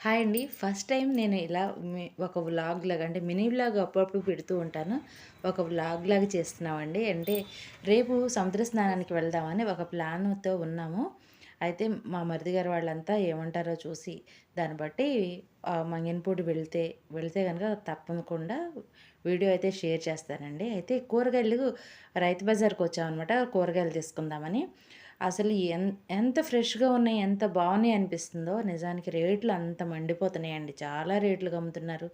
Hi అండి. First time నేను ఇలా ఒక వ్లాగ్ లాగా అంటే మినీ వ్లాగ్ అప్పుడప్పుడు పెడుతూ ఉంటాను. ఒక వ్లాగ్ లాగా చేస్తున్నామండి. అంటే రేపు సముద్ర స్నానానికి వెళ్దామని ఒక ప్లాన్తో ఉన్నాము. అయితే మా మరిది గారు వాళ్ళంతా ఏమంటారో చూసి దాన్ని బట్టి మంగినపూడి వెళ్తే వెళ్తే కనుక తప్పకుండా వీడియో అయితే షేర్ చేస్తానండి అయితే కూరగాయలు రైతు బజార్కి వచ్చామన్నమాట కూరగాయలు తీసుకుందామని అసలు ఎంత ఫ్రెష్‌గా ఉన్నాయి, ఎంత బాగున్నాయి అనిపిస్తుందో నిజానికి రేట్లు అంత మండిపోతున్నాయండి. చాలా రేట్లుగా అమ్ముతున్నారు.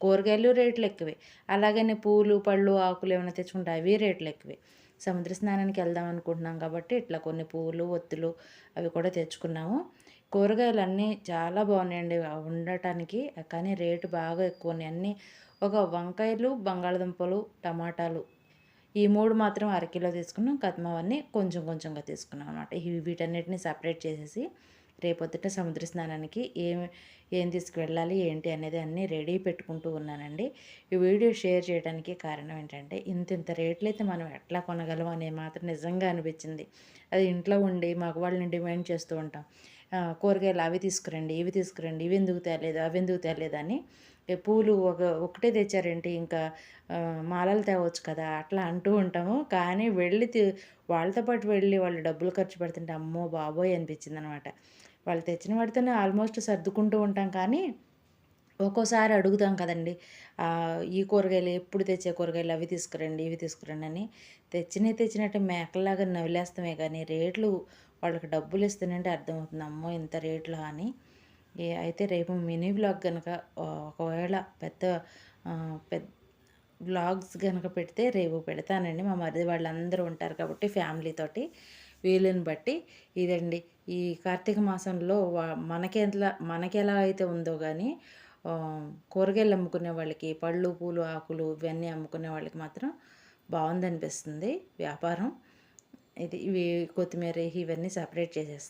కూరగాయలు రేట్లు ఎక్కువే. అలాగనే పూలు, పళ్ళు, ఆకులు ఏమైనా తెచ్చుకుంటే అవి రేట్లు ఎక్కువే. సముద్ర స్నానానికి వెళ్దాం అనుకుంటున్నాం కాబట్టి ఇట్లా కొన్ని పూలు, ఒత్తులు అవి కూడా తెచ్చుకున్నాము. కూరగాయలన్నీ చాలా బాగున్నాయండి ఉండటానికి. కానీ రేటు బాగా ఎక్కువ ఉన్నాయి. అన్నీ ఒక వంకాయలు, బంగాళదుంపలు, టమాటాలు ఈ మూడు మాత్రం అరకిలో తీసుకున్నాం. కత్మవన్నీ కొంచెం కొంచెంగా తీసుకున్నాం అనమాట. ఇవి వీటన్నిటిని సపరేట్ చేసేసి రేపొద్దుట సముద్ర స్నానానికి ఏం ఏం తీసుకువెళ్ళాలి ఏంటి అనేది అన్నీ రెడీ పెట్టుకుంటూ ఉన్నానండి. ఈ వీడియో షేర్ చేయడానికి కారణం ఏంటంటే ఇంత ఇంత రేట్లయితే మనం ఎట్లా కొనగలం అనేది మాత్రం నిజంగా అనిపించింది. అది ఇంట్లో ఉండి మగవాళ్ళని డిమాండ్ చేస్తూ ఉంటాం. కూరగాయలు అవి తీసుకురండి, ఇవి తీసుకురండి, ఇవి ఎందుకు తేలేదు, అవి ఎందుకు తేలేదని పూలు ఒక ఒకటే తెచ్చారేంటి ఇంకా మాలలు తేవచ్చు కదా! అట్లా అంటూ ఉంటాము. కానీ వెళ్ళి వాళ్ళతో పాటు వెళ్ళి వాళ్ళు డబ్బులు ఖర్చు పెడుతుంటే అమ్మో బాబోయ్! అనిపించిందనమాట. వాళ్ళు తెచ్చిన వాటితోనే ఆల్మోస్ట్ సర్దుకుంటూ ఉంటాం కానీ, ఒక్కోసారి అడుగుతాం కదండీ! ఈ కూరగాయలు ఎప్పుడు తెచ్చే కూరగాయలు అవి తీసుకురండి, ఇవి తీసుకురండి అని. తెచ్చినవి తెచ్చినట్టు మేకల్లాగా నవిలేస్తామే కానీ రేట్లు వాళ్ళకి డబ్బులు ఇస్తేనంటే అర్థమవుతుంది. అమ్మో! ఇంత రేట్లు అని. ఏ అయితే రేపు మినీ బ్లాగ్ కనుక ఒకవేళ పెద్ద పెద్ద బ్లాగ్స్ కనుక పెడితే రేపు పెడతానండి. మా మరిది వాళ్ళందరూ ఉంటారు కాబట్టి ఫ్యామిలీతోటి. వీలుని బట్టి ఇదండి. ఈ కార్తీక మాసంలో మనకెంత మనకెలా అయితే ఉందో కానీ కూరగాయలు అమ్ముకునే వాళ్ళకి పళ్ళు, పూలు, ఆకులు ఇవన్నీ అమ్ముకునే వాళ్ళకి మాత్రం బాగుందనిపిస్తుంది వ్యాపారం. ఇది ఇవి కొత్తిమీర ఇవన్నీ సెపరేట్ చేసేస్తాను